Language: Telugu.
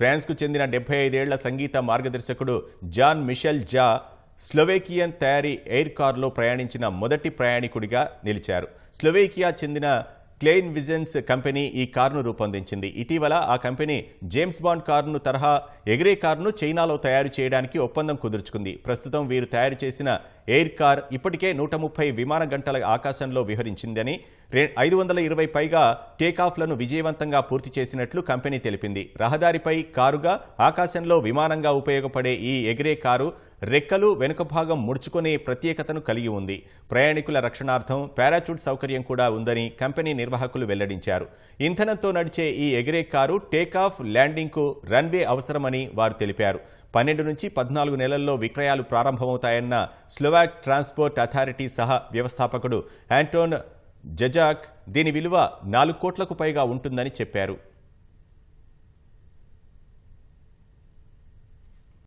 ఫ్రాన్స్కు చెందిన డెబ్బై ఐదేళ్ళ సంగీత మార్గదర్శకుడు జాన్ మిషెల్ జా స్లోవేకియన్ తయారీ ఎయిర్ కార్లో ప్రయాణించిన మొదటి ప్రయాణికుడిగా నిలిచారు. స్లోవేకియా చెందిన క్లెయిన్ విజన్స్ కంపెనీ ఈ కారును రూపొందించింది. ఇటీవల ఆ కంపెనీ జేమ్స్ బాండ్ కారును తరహా ఎగిరే కారును చైనాలో తయారు చేయడానికి ఒప్పందం కుదుర్చుకుంది. ప్రస్తుతం వీరు తయారు చేసిన ఎయిర్ కార్ ఇప్పటికే నూట ముప్పై విమాన గంటల ఆకాశంలో విహరించిందని ఐదు వందల ఇరవై పైగా టేకాఫ్లను విజయవంతంగా పూర్తి చేసినట్లు కంపెనీ తెలిపింది. రహదారిపై కారుగా ఆకాశంలో విమానంగా ఉపయోగపడే ఈ ఎగిరే కారు రెక్కలు వెనుక భాగం ముడుచుకునే ప్రత్యేకతను కలిగి ఉంది. ప్రయాణికుల రక్షణార్థం పారాచూట్ సౌకర్యం కూడా ఉందని కంపెనీ నిర్వాహకులు వెల్లడించారు. ఇంధనంతో నడిచే ఈ ఎగిరే కారు టేకాఫ్ ల్యాండింగ్కు రన్వే అవసరమని వారు తెలిపారు. పన్నెండు నుంచి పద్నాలుగు నెలల్లో విక్రయాలు ప్రారంభమవుతాయన్న స్లోవాక్ ట్రాన్స్పోర్ట్ అథారిటీ సహా వ్యవస్థాపకుడు యాంటోన్ జజాక్ దీని విలువ నాలుగు కోట్లకు పైగా ఉంటుందని చెప్పారు.